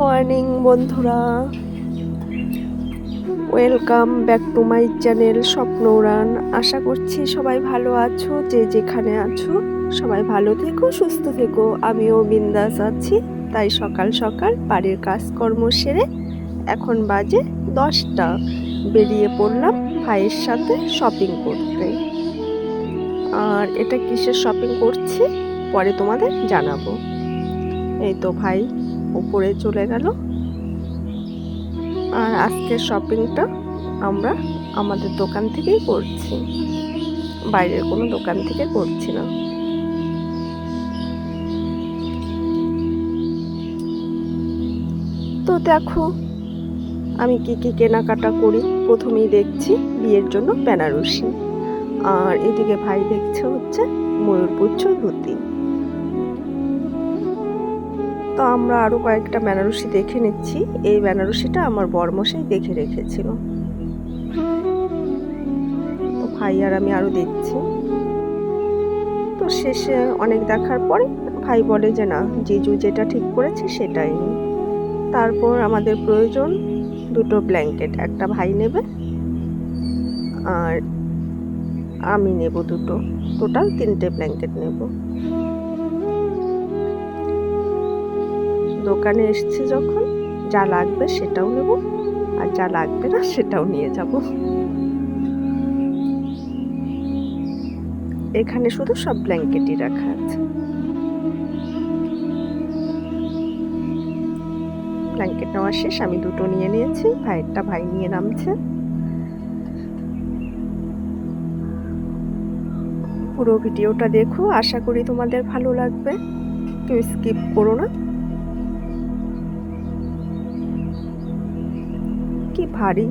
Morning, বন্ধুরা। Welcome back to my channel Swapna Uran আশা করছি সবাই ভালো আছো, যে যেখানে আছো, সবাই ভালো থেকো, সুস্থ থেকো। আমিও বিন্দাস আছি, তাই সকাল সকাল বাড়ির কাজকর্ম সেরে এখন বাজে দশটা। বেরিয়ে পড়লাম ভাইয়ের সাথে শপিং করতে। আর এটা কিসের শপিং করছি? পরে তোমাদের জানাব। এই তো ভাই উপরে চলে গেল। আর আজকের শপিংটা আমরা আমাদের দোকান থেকেই করছি। বাইরের কোনো দোকান থেকে করছি না। তো দেখো, আমি কি কি কেনাকাটা করি? প্রথমেই দেখছি বিয়ের জন্য বেনারসি। আর এদিকে ভাই দেখছে হচ্ছে ময়ূরপুচ্ছ ধুতি তো আমরা আরও কয়েকটা বেনারসি দেখে নিচ্ছি। এই বেনারসিটা আমার বরমশাই দেখে রেখেছিল। তো ভাই আর আমি আরও দেখছি। তো শেষে অনেক দেখার পরে ভাই বলে যে, না, জিজু যেটা ঠিক করেছে সেটাই তারপর আমাদের প্রয়োজন দুটো ব্ল্যাঙ্কেট, একটা ভাই নেবে আর আমি নেব দুটো। টোটাল তিনটে ব্ল্যাঙ্কেট নেব। দোকানে এসছি যখন, যা লাগবে সেটাও নেব, আর যা লাগবে না সেটাও নিয়ে যাব। এখানে শুধু সব ব্ল্যাঙ্কেটই রাখা আছে। ব্ল্যাঙ্কেট নেওয়া শেষ, আমি দুটো নিয়ে নিয়েছি, ভাইয়েরটা ভাই নিয়ে নামছে। পুরো ভিডিওটা দেখো, আশা করি তোমাদের ভালো লাগবে। কেউ স্কিপ করো না। ভারী।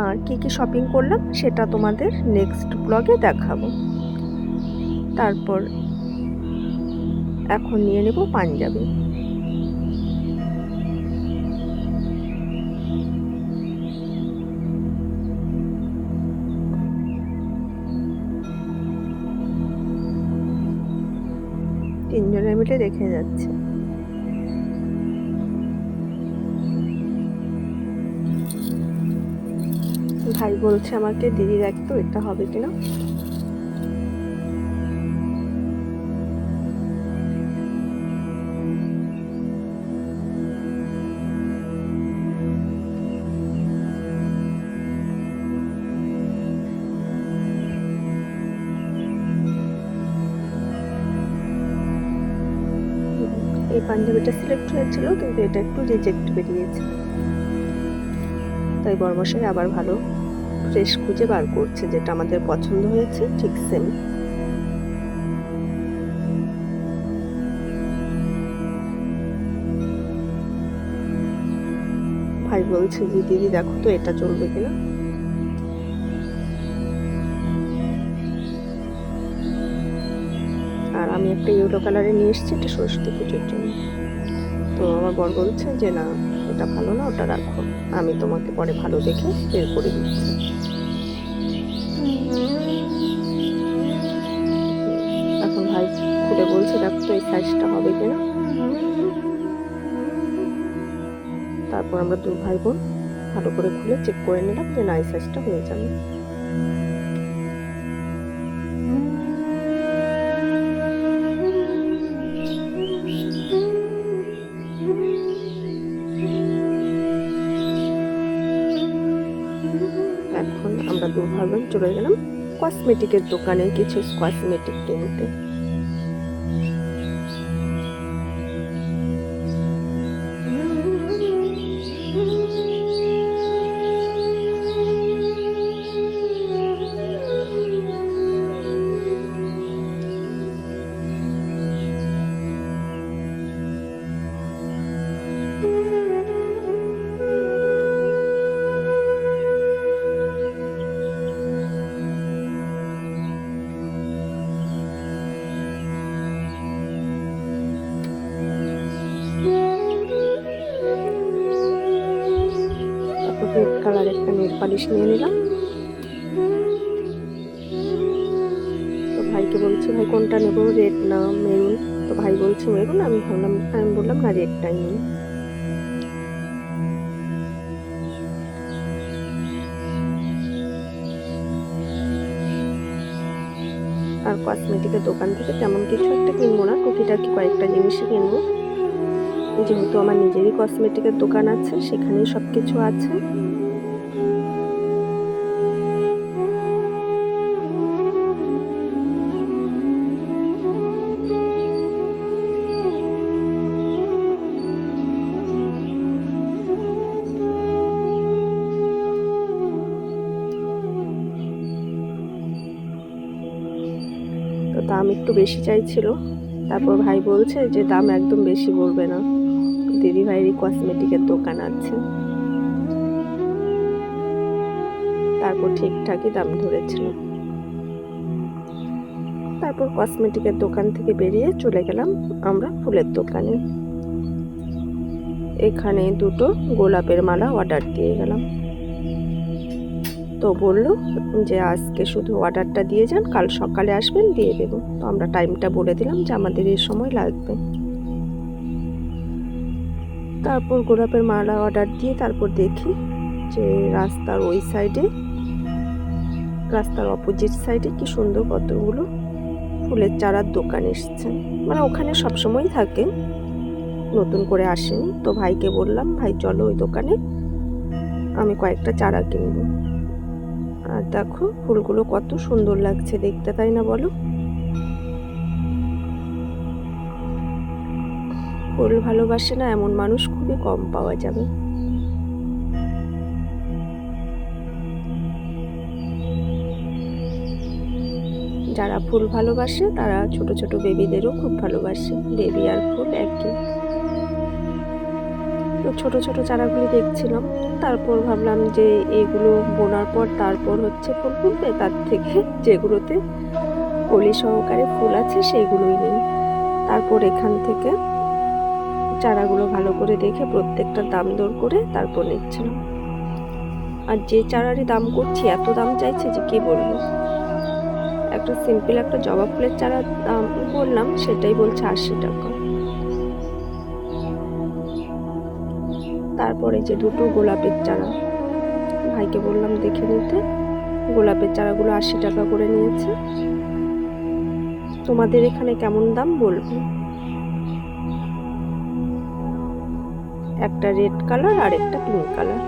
আর কি কি শপিং করলাম সেটা তোমাদের নেক্সট ব্লগে দেখাবো। তারপর এখন নিয়ে নেব পাঞ্জাবি। রেখে যাচ্ছে। ভাই বলছে আমাকে দিদি দেখতো এটা হবে কিনা? পাঞ্জাবিটা সিলেক্ট হয়েছিল, কিন্তু এটা একটু রিজেক্ট বেরিয়েছে। তাই বর্মশাই আবার ভালো ফ্রেশ খুঁজে বার করছে, যেটা আমাদের পছন্দ হয়েছে, ঠিক সেম ভাই বলছে যে, দিদি, দেখো তো এটা চলবে কিনা? আমি একটা ইয়েলো কালারে নিয়ে এসেছি এটা সরস্বতী পুজোর জন্য। তো আমার বর বলছে যে, না ওটা ভালো না, ওটা রাখো। আমি তোমাকে পরে ভালো দেখে বের করে দিচ্ছি। এখন ভাই খুলে বলছে, দেখো তো এই সাইজটা হবে কিনা তারপর আমরা দু ভাই বোন ভালো করে খুলে চেক করে নিলাম যে, না, এই সাইজটা হয়ে যাবে। চলে গেলাম। কসমেটিকের দোকানে কিছু কসমেটিক কিনতে। রেড কালার একটা নেট পালিশ নিয়ে নিলাম। তো ভাইকে বলছি, ভাই, কোনটা নেব? রেড না মেরুন তো ভাই বলছে মেরুন আমি ভাবলাম, আমি বললাম, না রেডটাই নিই আর কসমেটিকের দোকান থেকে তেমন কিছু একটা কিনবো না কুকিটা কি কয়েকটা জিনিসই কিনবো। যেহেতু আমার নিজেরই কসমেটিকের দোকান আছে, সেখানেই সব কিছু আছে। তো দাম একটু বেশি চাইছিল। তারপর ভাই বলছে যে দাম একদম বেশি বলবে না। দিদি ভাইয়েরই কসমেটিকের দোকান আছে। তারপর ঠিকঠাকই দাম ধরেছিল। তারপর কসমেটিকের দোকান থেকে বেরিয়ে চলে গেলাম আমরা ফুলের দোকানে। এখানে দুটো গোলাপের মালা অর্ডার দিয়ে গেলাম। তো বলল যে, আজকে শুধু অর্ডারটা দিয়ে যান, কাল সকালে আসবেন, দিয়ে দেবো। তো আমরা টাইমটা বলে দিলাম যে, আমাদের এই সময় লাগবে। তারপর গোলাপের মালা অর্ডার দিয়ে তারপর দেখি যে রাস্তার ওই সাইডে রাস্তার অপোজিট সাইডে কি সুন্দর কতগুলো ফুলের চারার দোকান এসছে। মানে ওখানে সবসময় থাকে, নতুন করে আসেনি। তো ভাইকে বললাম, ভাই, চলো ওই দোকানে, আমি কয়েকটা চারা কিনবো। আর দেখো ফুলগুলো কত সুন্দর লাগছে দেখতে, তাই না বলো? ফুল ভালোবাসে না এমন মানুষ খুবই কম পাওয়া যাবে। যারা ফুল ভালোবাসে, তারা ছোট ছোট বেবিদেরও খুব ভালোবাসে, বেবি আর ফুল একই। ছোট ছোট চারাগুলি দেখছিলাম, তারপর ভাবলাম যে এগুলো বোনার পর তারপর হচ্ছে ফুল ফুলবে তার থেকে যেগুলোতে কলি সহকারে ফুল আছে, সেগুলোই নেই। তারপর এখান থেকে চারাগুলো ভালো করে দেখে প্রত্যেকটা দাম দর করে তারপর নিচ্ছিলাম। আর যে চারারই দাম করছি, এত দাম চাইছে যে কি বলব? একটা সিম্পল একটা জবা ফুলের চারা দাম বললাম, সেটাই বলছে আশি টাকা। তারপরে যে দুটো গোলাপের চারা। ভাইকে বললাম দেখে নিতে। গোলাপের চারাগুলো আশি টাকা করে নিয়েছে। তোমাদের এখানে কেমন দাম বলব? একটা রেড কালার আর একটা পিঙ্ক কালার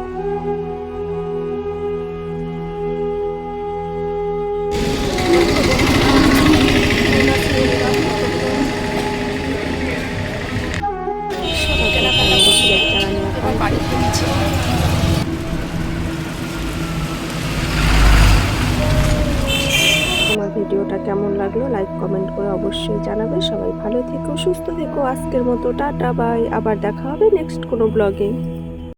তোমার ভিডিওটা কেমন লাগল লাইক কমেন্ট করে অবশ্যই জানাবে। সবাই ভালো থেকো, সুস্থ থেকো। আজকের মতো টাটা বাই আবার দেখা হবে নেক্সট কোনো ব্লগে